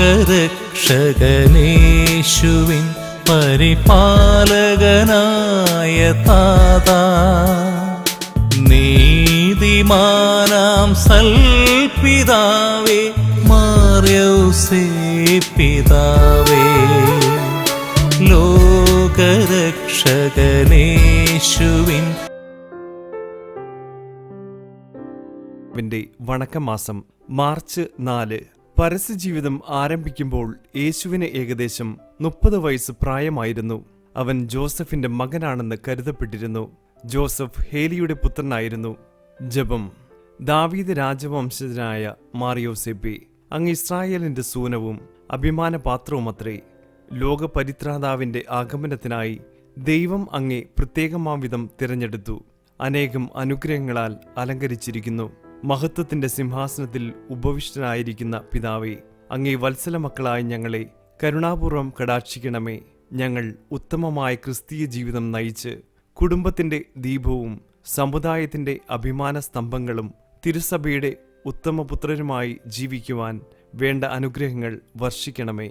ലോകരക്ഷകനേശുവിൻ പരിപാലകനായ താതാ. നീതിമാനാം സൽപിതാവേ മാർയൗസേ പിതാവേ ലോകരക്ഷകനേശുവിൻ വിന്റെ വണക്കമാസം മാർച്ച് നാല് പരസ്യജീവിതം ആരംഭിക്കുമ്പോൾ യേശുവിന് ഏകദേശം മുപ്പത് വയസ്സ് പ്രായമായിരുന്നു. അവൻ ജോസഫിന്റെ മകനാണെന്ന് കരുതപ്പെട്ടിരുന്നു. ജോസഫ് ഹേലിയുടെ പുത്രനായിരുന്നു. ജപം. ദാവീദ് രാജവംശജനായ മാറിയോസെപ്പി അങ്ങ് ഇസ്രായേലിന്റെ സൂനവും അഭിമാനപാത്രവുമത്രേ. ലോകപരിത്രാതാവിന്റെ ആഗമനത്തിനായി ദൈവം അങ്ങേ പ്രത്യേകമാം വിധം തിരഞ്ഞെടുത്തു. അനേകം അനുഗ്രഹങ്ങളാൽ അലങ്കരിച്ചിരിക്കുന്നു. മഹത്വത്തിന്റെ സിംഹാസനത്തിൽ ഉപവിഷ്ടനായിരിക്കുന്ന പിതാവേ അങ്ങേ വത്സല മക്കളായ ഞങ്ങളെ കരുണാപൂർവം കടാക്ഷിക്കണമേ. ഞങ്ങൾ ഉത്തമമായ ക്രിസ്തീയ ജീവിതം നയിച്ച് കുടുംബത്തിന്റെ ദീപവും സമുദായത്തിന്റെ അഭിമാന സ്തംഭങ്ങളും തിരുസഭയുടെ ഉത്തമപുത്രരുമായി ജീവിക്കുവാൻ വേണ്ട അനുഗ്രഹങ്ങൾ വർഷിക്കണമേ.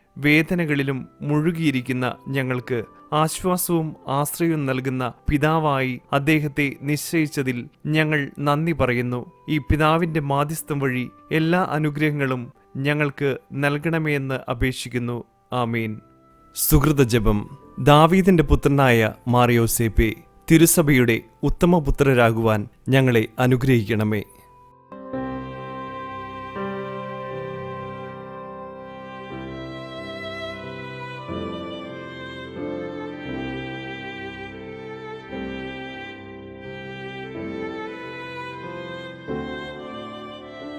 വേദനകളിലും മുഴുകിയിരിക്കുന്ന ഞങ്ങൾക്ക് ആശ്വാസവും ആശ്രയവും നൽകുന്ന പിതാവായി അദ്ദേഹത്തെ നിശ്ചയിച്ചതിൽ ഞങ്ങൾ നന്ദി പറയുന്നു. ഈ പിതാവിന്റെ മാധ്യസ്ഥം വഴി എല്ലാ അനുഗ്രഹങ്ങളും ഞങ്ങൾക്ക് നൽകണമേയെന്ന് അപേക്ഷിക്കുന്നു. ആമീൻ. സുഹൃത ജപം. ദാവീദിന്റെ പുത്രനായ മാറിയോസേപ്പെ തിരുസഭയുടെ ഉത്തമപുത്രരാകുവാൻ ഞങ്ങളെ അനുഗ്രഹിക്കണമേ.